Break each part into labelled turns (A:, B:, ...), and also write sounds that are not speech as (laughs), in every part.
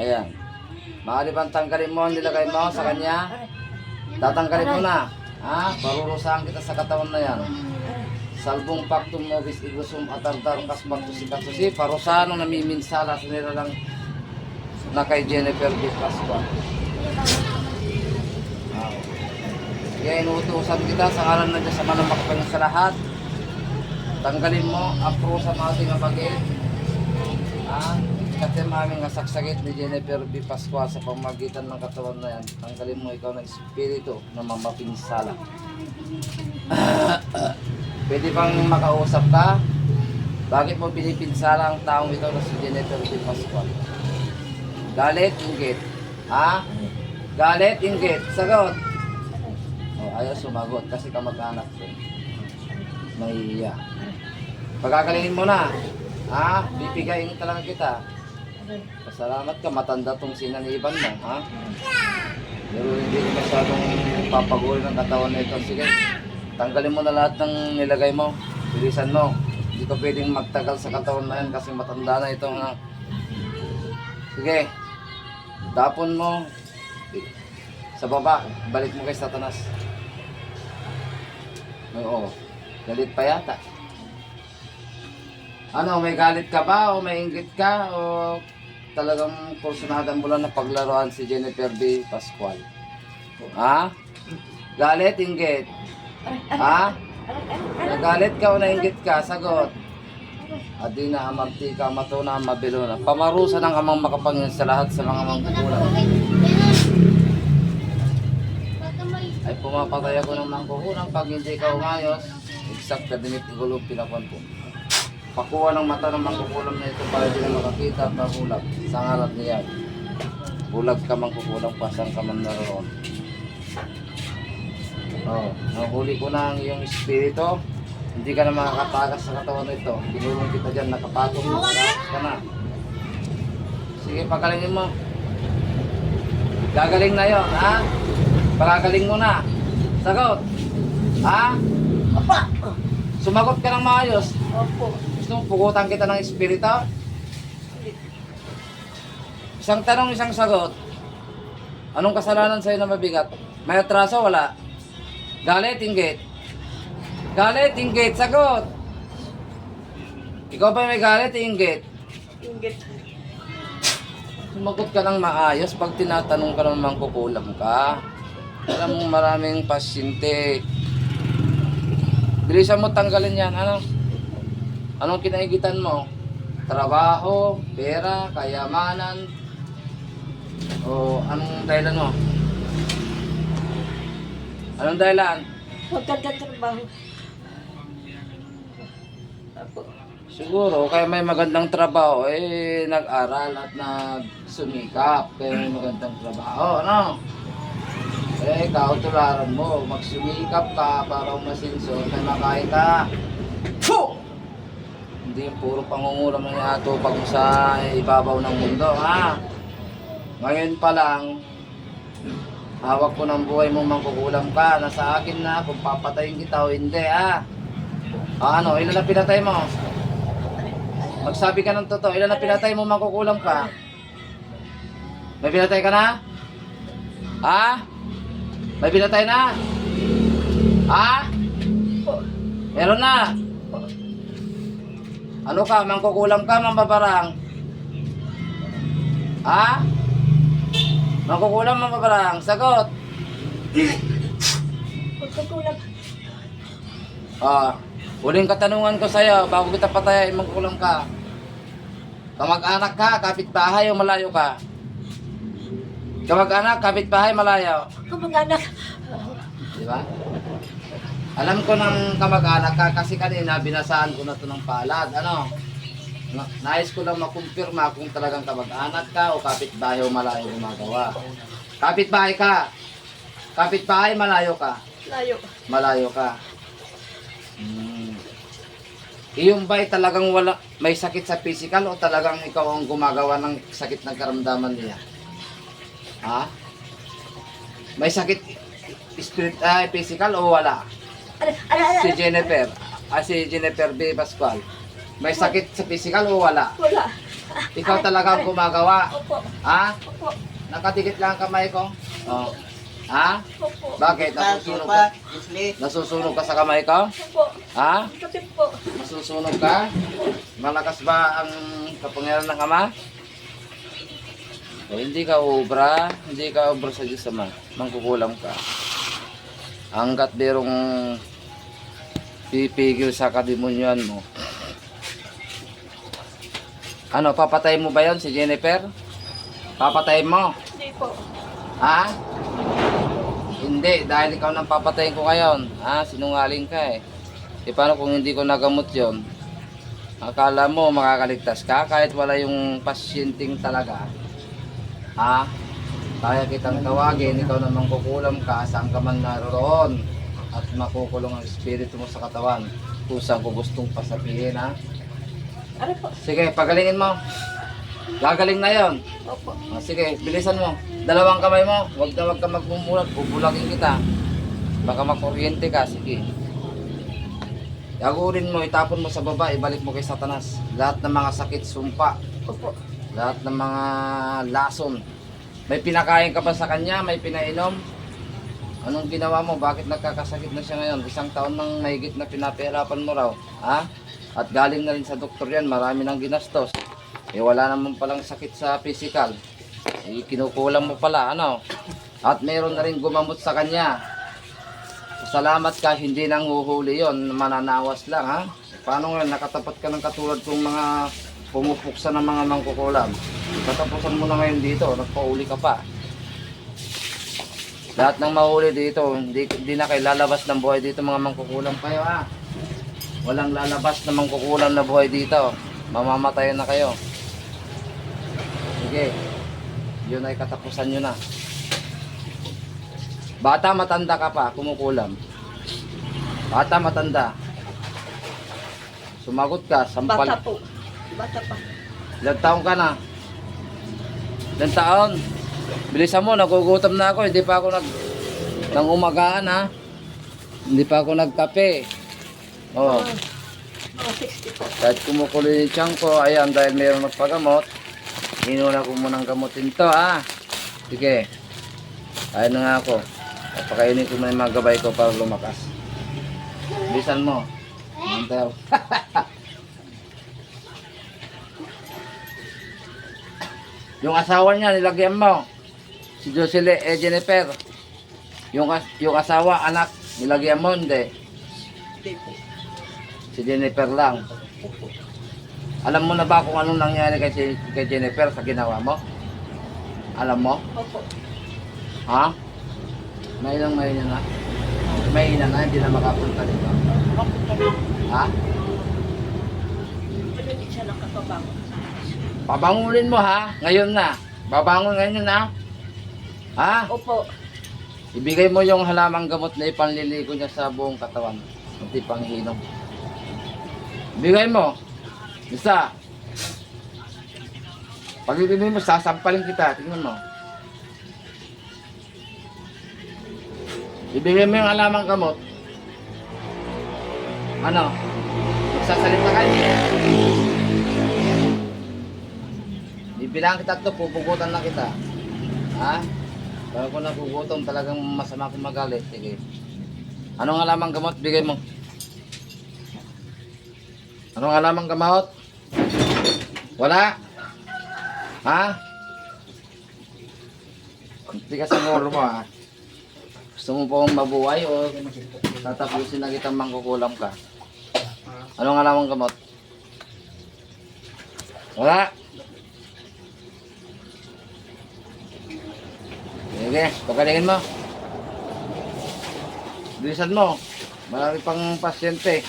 A: Ayan. Maaari bang tanggalin mo ang nilagay mo sa kanya? Tatanggalin mo na. Ha? Parurusahan kita sa katawan na yan. Salbong pactum nobis igusum atartar kasmakto si katusi. Parusahan ang namiminsala sa nilalang na kay Jennifer B. Pascual. Kaya inuutosan kita sa ngalan na Diyos sa manang sa lahat. Tanggalin mo ang prusa ng ating abagin. Kasi aming nasaksakit ni Jennifer B. Pascual sa pamagitan ng katawan na yan. Tanggalin mo ikaw ng espiritu na mamapinsala. (coughs) Pwede bang makausap ka? Bakit mo pinipinsala ang taong ito na si Jennifer B. Pascual? Galit, inggit. Ha? Galit, inggit. Sagot. Oh, ayaw sumagot kasi kamag-anak ko. Nahihiya. Pagkakalingin mo na. Ha? Bibigayin talaga kita. Pasalamat ka, matanda tong sinaniban mo, ha? Pero hindi ko masyadong papagulo ng katawan na ito. Sige, tanggalin mo na lahat ng nilagay mo. Bilisan mo. Hindi ka pwedeng magtagal sa katawan na yan kasi matanda na ito. Ha? Sige, tapon mo. Sa baba, balik mo kay Satanas. Oo, galit pa yata. Ano, may galit ka ba o may inggit ka o talagang kursunadan mo lang na paglaruan si Jennifer B. Pascual? Ha? Galit, inggit? Ha? Nagalit ka o nainggit ka? Sagot. Adina, amarti ka, matuna, mabilo na. Pamarusa ng amang makapangyarihan sa lahat sa mga mangkukulang. Ay pumapatay ako ng mangkukulang pag hindi ka umayos. Exact na dinit igulong pinakuan po. Pakuha ng mata ng mangkukulam na ito para di na makakita at mahulag. Sa ngalan niya. Bulag ka mangkukulam pa saan ka man naroon. Oh, nahuli ko na ang iyong espiritu. Hindi ka na makakatakas sa katawan nito. Binulong kita dyan, nakapatong mo. Ka na. Sige, pagalingin mo. Gagaling na yon, ha? Pagagaling mo na. Sagot. Ha?
B: Apa!
A: Sumagot ka ng maayos.
B: Opo.
A: Gusto pugutan kita ng espiritu? Isang tanong, isang sagot. Anong kasalanan sa'yo na mabigat? May atraso, wala? Galit, inggit? Galit, inggit, sagot! Ikaw ba may galit, inggit?
B: Inggit.
A: Sumagot ka ng maayos pag tinatanong ka naman kukulam ka. Alam mo maraming pasyente. Bilisan mo tanggalin yan. Ano? Anong kinaigitan mo? Trabaho, pera, kayamanan, o anong dahilan mo? Anong dahilan?
B: Maganda trabaho. Opo.
A: Siguro, kaya may magandang trabaho, eh, nag-aral at nagsumikap. Kaya may magandang trabaho, ano? Eh, kautularan mo, magsumikap ka para umasinso, may makain ka. Phew! Hindi yung puro pangungulam ng atupag mo sa ibabaw ng mundo, ha? Ngayon pa lang, hawak ko ng buhay mo mangkukulam ka. Nasa akin na kung papatayin kita o hindi, ha? Ah, ano, ilan na pinatay mo? Magsabi ka ng totoo, ilan na pinatay mo makukulam ka? May pinatay ka na? Ha? May pinatay na? Ha? Meron na? Ano ka, mangkukulam ka, mambabarang? Ha? Mangkukulam, mambabarang? Sagot!
B: Magkakulang.
A: Ah, huling katanungan ko sa'yo, bago kita patayin, magkulang ka. Kamag-anak ka, kapitbahay o malayo ka? Kamag-anak, kapitbahay, malayo.
B: Kamag-anak.
A: Di ba? Alam ko ng kamag-anak ka kasi kanina binasaan ko na to ng palad. Ano? Na- Nais ko lang makumpirma kung talagang kamag-anak ka o kapitbahay o malayo gumagawa. Kapitbahay ka. Kapitbahay, malayo ka.
B: Layo.
A: Malayo ka. Hmm. Iyong ba'y talagang wala, may sakit sa physical o talagang ikaw ang gumagawa ng sakit ng karamdaman niya? Ha? May sakit spirit, ay physical o wala?
B: Ano,
A: Si Jennifer, ah, si Jennifer B. Pascual. May sakit sa physical o wala?
B: Wala.
A: Ikaw talaga ang gumagawa.
B: Opo.
A: Ha?
B: Opo.
A: Nakadikit lang ang kamay ko. Oh. Ha?
B: Opo.
A: Bakit? Nasusunog ka? Nasusunog ka sa kamay ko?
B: Opo.
A: Ha?
B: Kasi po.
A: Masusunog ka? Malakas ba ang kapangyarihan ng Ama? O, hindi ka obra, hindi ka obra sa Diyos Ama. Mangkukulam ka. Hanggat merong pipigil sa kademonyan mo. Ano, papatay mo ba yon si Jennifer? Papatay mo?
B: Hindi po.
A: Ha? Hindi, dahil ikaw nang papatayin ko ngayon. Ha? Sinungaling ka eh. E paano kung hindi ko nagamot yon? Akala mo makakaligtas ka kahit wala yung pasyenteng talaga. Ha? Kaya kitang tawagin, ikaw namang kukulam ka saan ka man naroon at makukulong ang espiritu mo sa katawan kung saan ko gustong pasabihin ha.
B: Ano po?
A: Sige, pagalingin mo. Gagaling na yon.
B: Opo.
A: Ah, sige, bilisan mo. Dalawang kamay mo. Huwag na huwag ka magmumulat. Bubulagin kita. Baka makuryente ka. Sige. Yagurin mo, itapon mo sa baba, ibalik mo kay Satanas. Lahat ng mga sakit, sumpa.
B: Opo.
A: Lahat ng mga lason. May pinakain ka ba sa kanya? May pinainom? Anong ginawa mo? Bakit nagkakasakit na siya ngayon? Isang taon nang mahigit na pinapahirapan mo raw. Ha? At galing na rin sa doktor yan. Marami nang ginastos. Eh wala naman palang sakit sa physical. Eh kinukulang mo pala. Ano? At meron na rin gumamot sa kanya. Salamat ka, hindi nang huhuli yon mananawas lang ha. Paano nga, nakatapat ka ng katulad kong mga pumupuksa ng mga mangkukulam. Katapusan mo na ngayon dito, nagpauli ka pa. Lahat ng mahuli dito, hindi, hindi na kayo lalabas ng buhay dito mga mangkukulam kayo ha. Walang lalabas na mangkukulam na buhay dito. Mamamatay na kayo. Sige, yun ay katapusan nyo na. Bata matanda ka pa, kumukulam. Bata matanda. Sumagot ka,
B: Bata
A: sampal.
B: po. Bata pa.
A: Ilang taon ka na? Ilang taon? Bilisan mo, nagugutom na ako. Hindi pa ako nag... Nang umagaan ha. Hindi pa ako nagkape. Oh,
B: Mga 60 po.
A: kahit kumukulo yung tiyan ko, ayan, dahil mayroong nagpagamot, inuna ko munang gamutin to ha. Sige. Ayun na nga ako. Papakainin ko na yung mga gabay ko para lumakas. Bilisan mo. Mantaw. (laughs) yung asawa niya, nilagyan mo. Si Jocelyn eh, Jennifer. Yung, yung asawa, anak, nilagyan mo, hindi. Si Jennifer lang. Alam mo na ba kung anong nangyari kay, Si- kay Jennifer sa ginawa mo? Alam mo?
B: Opo.
A: Ha? May lang may na. May na na, hindi na makapunta dito. Ha?
B: Hindi siya nakapabangon.
A: Pabangunin mo ha, ngayon na. Babangon ngayon na. Ha?
B: Opo.
A: Ibigay mo yung halamang gamot na ipanliligo niya sa buong katawan. Hindi panghinom. Ibigay mo. Isa. Pag ibigay mo, sasampalin kita. Tingnan mo. Ibigay mo yung halamang gamot. Ano? Magsasalita ka niya. Bibilang kita ito, pupugutan na kita. Ha? Pero kung nagugutom, talagang masama kung magalit. Sige. Anong alamang gamot? Bigay mo. Anong alamang gamot? Wala? Ha? Hindi ka sa ngoro mo ha? Gusto mo pong mabuhay o tatapusin na kitang mangkukulam ka? Anong alamang gamot? Wala? Sige, pagalingin mo. Bilisan mo. Marami pang pasyente.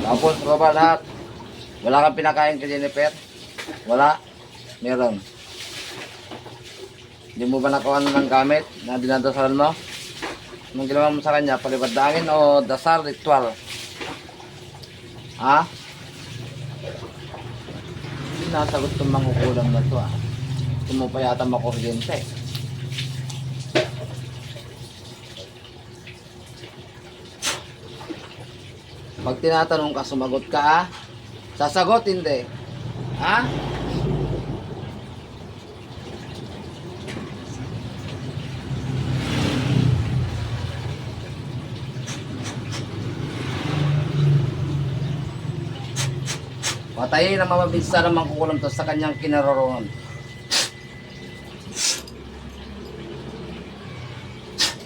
A: Tapos, baba lahat. Wala kang pinakain kay Jennifer? Wala? Meron. Hindi mo ba nakuha ng gamit na dinadasalan mo? Anong ginawa mo sa kanya? Palibad dangin o dasal ritual? Ha? Hindi nasagot itong mga kulang na ito ah. Ito pa yata makuryente. Pag tinatanong ka, sumagot ka ha? Sasagot hindi. Ha? Patayin na mamabisa na mangkukulam to sa kanyang kinaroroonan.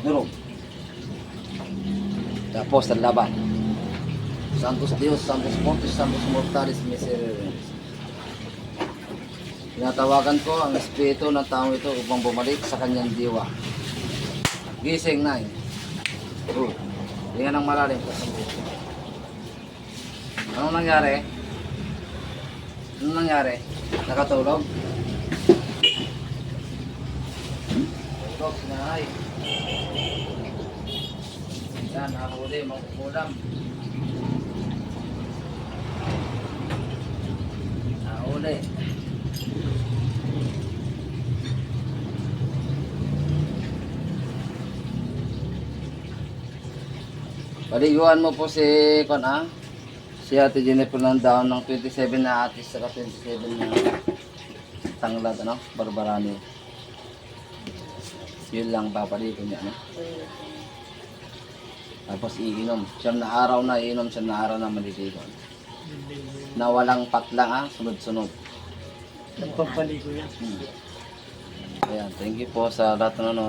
A: Durog. Tapos ang laban. Santos Dios, Santos Fortis, Santos Mortalis, Miserere. Tinatawagan ko ang espiritu ng taong ito upang bumalik sa kanyang diwa. Gising na Oh. Tingnan ng malalim. Anong nangyari? Anong nangyari? Nakatulog? Tulog, sinanay. Yan, nakahuli, magkukulam. Nahuli. Paliguan mo po si Kon ah. Si Ate Jennifer ng down ng 27 na atis saka 27 na tanglad ano, barbarani. Yun lang papaligo niya ano. Tapos iinom. Siyam na araw na iinom, siyam na araw na maliligo. Na walang patlang ah, sunod-sunod.
C: Nagpapaligo yan.
A: Hmm. Ayan, thank you po sa lahat ng ano,